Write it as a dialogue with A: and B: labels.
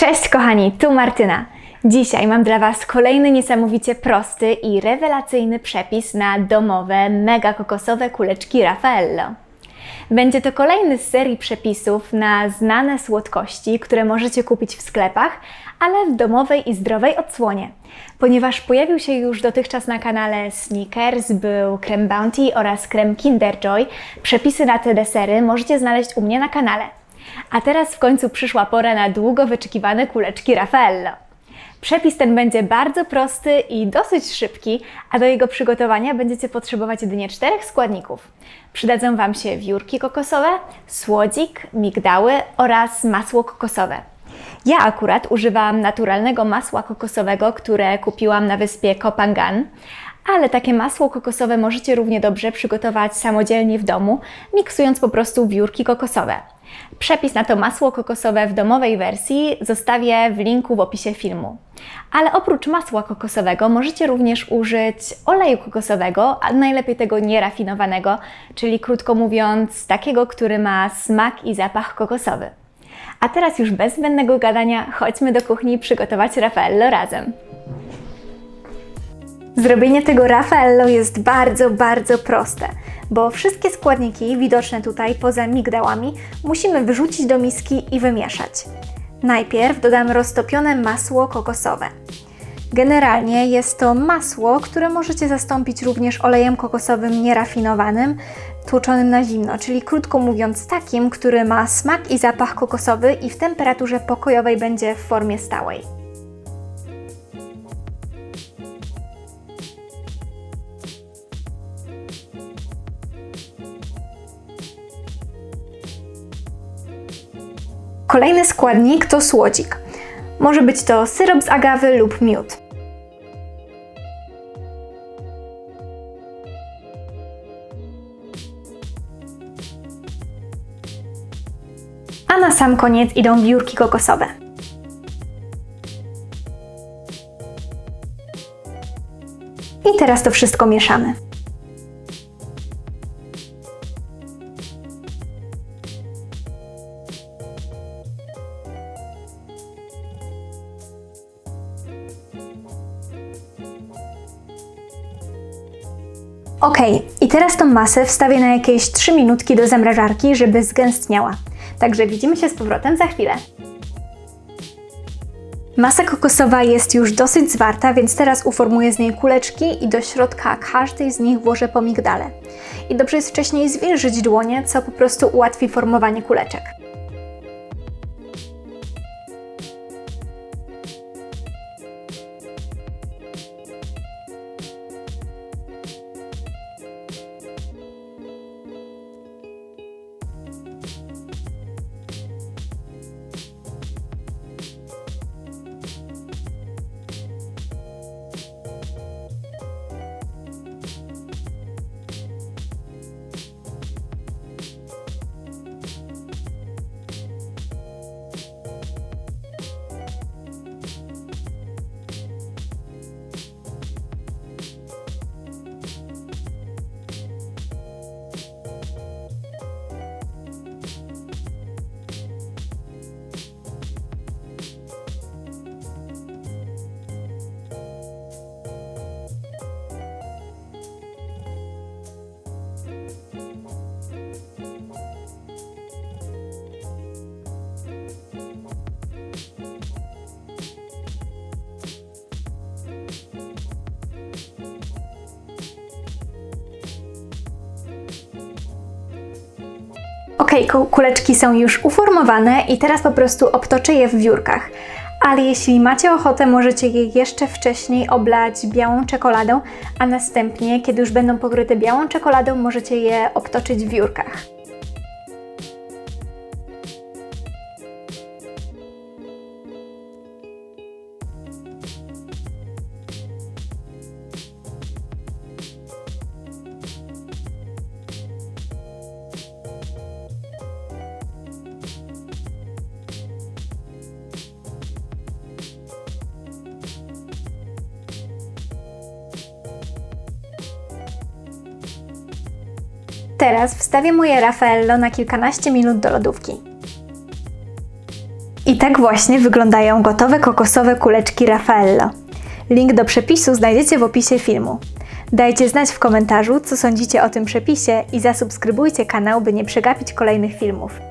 A: Cześć kochani, tu Martyna. Dzisiaj mam dla Was kolejny niesamowicie prosty i rewelacyjny przepis na domowe, mega kokosowe kuleczki Raffaello. Będzie to kolejny z serii przepisów na znane słodkości, które możecie kupić w sklepach, ale w domowej i zdrowej odsłonie. Ponieważ pojawił się już dotychczas na kanale Snickers, był krem Bounty oraz krem Kinder Joy, przepisy na te desery możecie znaleźć u mnie na kanale. A teraz w końcu przyszła pora na długo wyczekiwane kuleczki Raffaello. Przepis ten będzie bardzo prosty i dosyć szybki, a do jego przygotowania będziecie potrzebować jedynie czterech składników. Przydadzą Wam się wiórki kokosowe, słodzik, migdały oraz masło kokosowe. Ja akurat używam naturalnego masła kokosowego, które kupiłam na wyspie Kopangan, ale takie masło kokosowe możecie równie dobrze przygotować samodzielnie w domu, miksując po prostu wiórki kokosowe. Przepis na to masło kokosowe w domowej wersji zostawię w linku w opisie filmu. Ale oprócz masła kokosowego możecie również użyć oleju kokosowego, a najlepiej tego nierafinowanego, czyli krótko mówiąc takiego, który ma smak i zapach kokosowy. A teraz już bez zbędnego gadania chodźmy do kuchni przygotować Raffaello razem. Zrobienie tego Raffaello jest bardzo, bardzo proste, bo wszystkie składniki widoczne tutaj poza migdałami musimy wyrzucić do miski i wymieszać. Najpierw dodam roztopione masło kokosowe. Generalnie jest to masło, które możecie zastąpić również olejem kokosowym nierafinowanym, tłoczonym na zimno, czyli krótko mówiąc takim, który ma smak i zapach kokosowy i w temperaturze pokojowej będzie w formie stałej. Kolejny składnik to słodzik. Może być to syrop z agawy lub miód. A na sam koniec idą wiórki kokosowe. I teraz to wszystko mieszamy. Ok, i teraz tą masę wstawię na jakieś 3 minutki do zamrażarki, żeby zgęstniała. Także widzimy się z powrotem za chwilę. Masa kokosowa jest już dosyć zwarta, więc teraz uformuję z niej kuleczki i do środka każdej z nich włożę po migdale. I dobrze jest wcześniej zwilżyć dłonie, co po prostu ułatwi formowanie kuleczek. Ok, ku- kuleczki są już uformowane i teraz po prostu obtoczę je w wiórkach. Ale jeśli macie ochotę, możecie je jeszcze wcześniej oblać białą czekoladą, a następnie, kiedy już będą pokryte białą czekoladą, możecie je obtoczyć w wiórkach. Teraz wstawię moje Raffaello na kilkanaście minut do lodówki. I tak właśnie wyglądają gotowe kokosowe kuleczki Raffaello. Link do przepisu znajdziecie w opisie filmu. Dajcie znać w komentarzu, co sądzicie o tym przepisie i zasubskrybujcie kanał, by nie przegapić kolejnych filmów.